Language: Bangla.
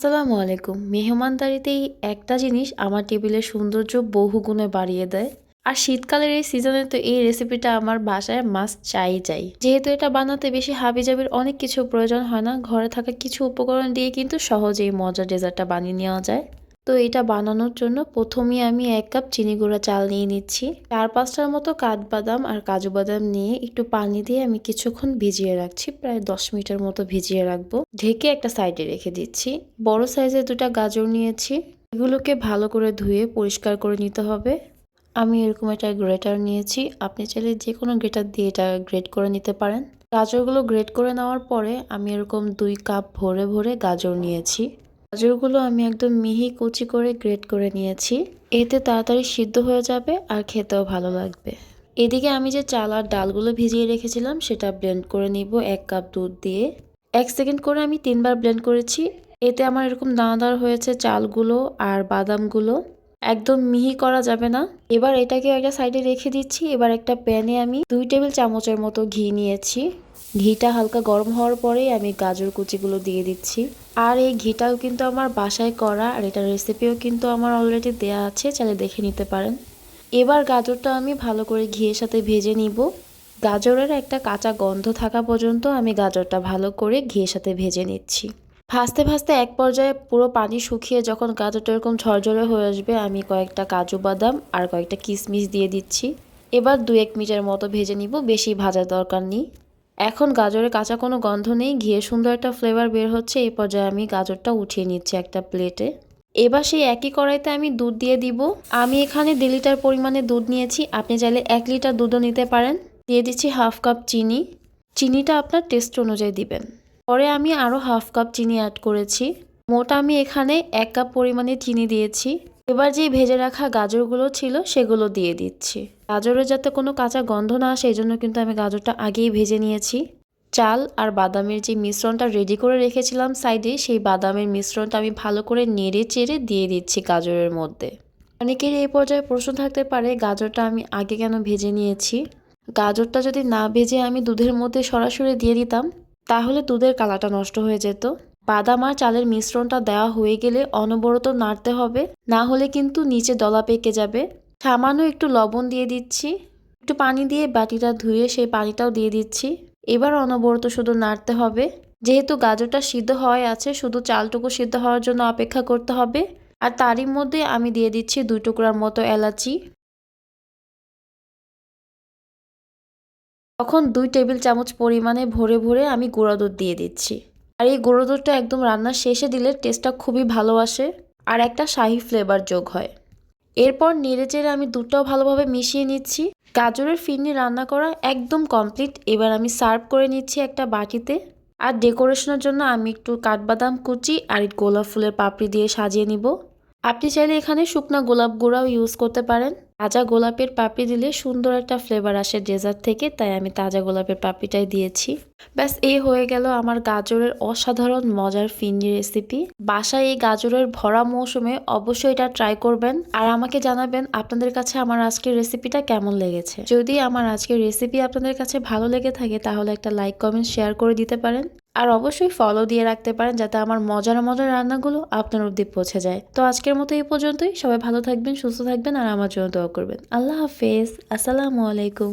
আসসালামু আলাইকুম। মেহমানদারিতেই একটা জিনিস আমার টেবিলের সৌন্দর্য বহুগুণে বাড়িয়ে দেয়। আর শীতকালের এই সিজনে তো এই রেসিপিটা আমার বাসায় মাস চাই চাই। যেহেতু এটা বানাতে বেশি হাবিজাবির অনেক কিছু প্রয়োজন হয় না, ঘরে থাকা কিছু উপকরণ দিয়ে কিন্তু সহজেই মজার ডেজার্টটা বানিয়ে নেওয়া যায়। তো এটা বানানোর জন্য প্রথমেই আমি এক কাপ চিনি গুঁড়া চাল নিয়ে নিচ্ছি। চার পাঁচটার মতো কাঠবাদাম আর কাজু বাদাম নিয়ে একটু পানি দিয়ে আমি কিছুক্ষণ ভিজিয়ে রাখছি, প্রায় দশ মিনিটের মতো ভিজিয়ে রাখব। ঢেকে একটা সাইডে রেখে দিচ্ছি। বড় সাইজের দুটা গাজর নিয়েছি। এগুলোকে ভালো করে ধুয়ে পরিষ্কার করে নিতে হবে। আমি এরকম একটা গ্রেটার নিয়েছি। আপনি চাইলে যে কোনো গ্রেটার দিয়ে এটা গ্রেট করে নিতে পারেন। গাজরগুলো গ্রেট করে নেওয়ার পরে আমি এরকম দুই কাপ ভরে ভরে গাজর নিয়েছি। গাজরগুলো আমি একদম মিহি কুচি করে গ্রেট করে নিয়েছি। এতে তাড়াতাড়ি সিদ্ধ হয়ে যাবে আর খেতেও ভালো লাগবে। এদিকে আমি যে চাল আর ডালগুলো ভিজিয়ে রেখেছিলাম, সেটা ব্লেন্ড করে নিব এক কাপ দুধ দিয়ে। এক সেকেন্ড করে আমি তিনবার ব্লেন্ড করেছি। এতে আমার এরকম দানাদার হয়েছে চালগুলো আর বাদামগুলো। একদম মিহি করা যাবে না। এবার এটাকে একটা সাইডে রেখে দিচ্ছি। এবার একটা প্যানে আমি দুই টেবিল চামচের মতো ঘি নিয়েছি। ঘিটা হালকা গরম হওয়ার পরেই আমি গাজর কুচিগুলো দিয়ে দিচ্ছি। আর এই ঘিটাও কিন্তু আমার বাসায় করা আর এটার রেসিপিও কিন্তু আমার অলরেডি দেয়া আছে, চাইলে দেখে নিতে পারেন। এবার গাজরটা আমি ভালো করে ঘিয়ের সাথে ভেজে নিব। গাজরের একটা কাঁচা গন্ধ থাকা পর্যন্ত আমি গাজরটা ভালো করে ঘিয়ের সাথে ভেজে নিচ্ছি। ভাজতে ভাজতে এক পর্যায়ে পুরো পানি শুকিয়ে যখন গাজরটা এরকম ঝরঝরে হয়ে আসবে, আমি কয়েকটা কাজু বাদাম আর কয়েকটা কিশমিশ দিয়ে দিচ্ছি। এবার দু এক মিনিটের মতো ভেজে নিব, বেশি ভাজার দরকার নেই। এখন গাজরের কাঁচা কোনো গন্ধ নেই, ঘিয়ে সুন্দর একটা ফ্লেভার বের হচ্ছে, এই পর্যায়ে আমি গাজরটা উঠিয়ে নিচ্ছি একটা প্লেটে এবার সেই একই কড়াইতে আমি দুধ দিয়ে দিব। আমি এখানে দেড় লিটার পরিমাণে দুধ নিয়েছি, আপনি চাইলে এক লিটার দুধও নিতে পারেন। দিয়ে দিচ্ছি হাফ কাপ চিনি। চিনিটা আপনার টেস্ট অনুযায়ী দিবেন। পরে আমি আরও হাফ কাপ চিনি অ্যাড করেছি। মোট আমি এখানে এক কাপ পরিমাণে চিনি দিয়েছি। এবার যে ভেজে রাখা গাজরগুলো ছিল, সেগুলো দিয়ে দিচ্ছি। গাজরের যাতে কোনো কাঁচা গন্ধ না আসে এই জন্য কিন্তু আমি গাজরটা আগেই ভেজে নিয়েছি। চাল আর বাদামের যে মিশ্রণটা রেডি করে রেখেছিলাম সাইডে সেই বাদামের মিশ্রণটা আমি ভালো করে নেড়ে চেড়ে দিয়ে দিচ্ছি গাজরের মধ্যে। অনেকের এই পর্যায়ে প্রশ্ন থাকতে পারে, গাজরটা আমি আগে কেন ভেজে নিয়েছি? গাজরটা যদি না ভেজে আমি দুধের মধ্যে সরাসরি দিয়ে দিতাম, তাহলে দুধের কালারটা নষ্ট হয়ে যেত। বাদাম আর চালের মিশ্রণটা দেওয়া হয়ে গেলে অনবরত নাড়তে হবে, না হলে কিন্তু নিচে দলা পেকে যাবে। সামান্য একটু লবণ দিয়ে দিচ্ছি। একটু পানি দিয়ে বাটিটা ধুয়ে সেই পানিটাও দিয়ে দিচ্ছি। এবার অনবরত শুধু নাড়তে হবে। যেহেতু গাজরটা সিদ্ধ হওয়াই আছে, শুধু চালটুকু সিদ্ধ হওয়ার জন্য অপেক্ষা করতে হবে। আর তারই মধ্যে আমি দিয়ে দিচ্ছি দুই টুকরার মতো এলাচি। তখন দুই টেবিল চামচ পরিমাণে ভরে ভরে আমি গুঁড়ো দুধ দিয়ে দিচ্ছি। আর এই গুঁড়ো দুধটা একদম রান্নার শেষে দিলে টেস্টটা খুবই ভালো আসে আর একটা শাহি ফ্লেভার যোগ হয়। এরপর নেড়ে চেড়ে আমি দুধটাও ভালোভাবে মিশিয়ে নিচ্ছি। গাজরের ফিরনি রান্না করা একদম কমপ্লিট এবার আমি সার্ভ করে নিচ্ছি একটা বাটিতে। আর ডেকোরেশনের জন্য আমি একটু কাঠবাদাম কুচি আর গোলাপ ফুলের পাপড়ি দিয়ে সাজিয়ে নিব। আপনি চাইলে এখানে শুকনা গোলাপ গুঁড়াও ইউজ করতে পারেন। তাজা গোলাপের পাপড়ি দিলে সুন্দর একটা ফ্লেভার আসে ডেজার্ট থেকে, তাই আমি তাজা গোলাপের পাপড়িটাই দিয়েছি। ব্যাস এই হয়ে গেল আমার গাজরের অসাধারণ মজার ফিন্নি রেসিপি বাসায় এই গাজরের ভরা মৌসুমে অবশ্যই এটা ট্রাই করবেন আর আমাকে জানাবেন আপনাদের কাছে আমার আজকের রেসিপিটা কেমন লেগেছে। যদি আমার আজকের রেসিপি আপনাদের কাছে ভালো লেগে থাকে তাহলে একটা লাইক কমেন্ট শেয়ার করে দিতে পারেন। আর অবশ্যই ফলো দিয়ে রাখতে পারেন যাতে আমার মজার মজার রান্নাগুলো আপনার অব্দি পৌঁছে যায়। তো আজকের মতো এই পর্যন্তই। সবাই ভালো থাকবেন, সুস্থ থাকবেন আর আমার জন্য দোয়া করবেন। আল্লাহ হাফেজ। আসসালামু আলাইকুম।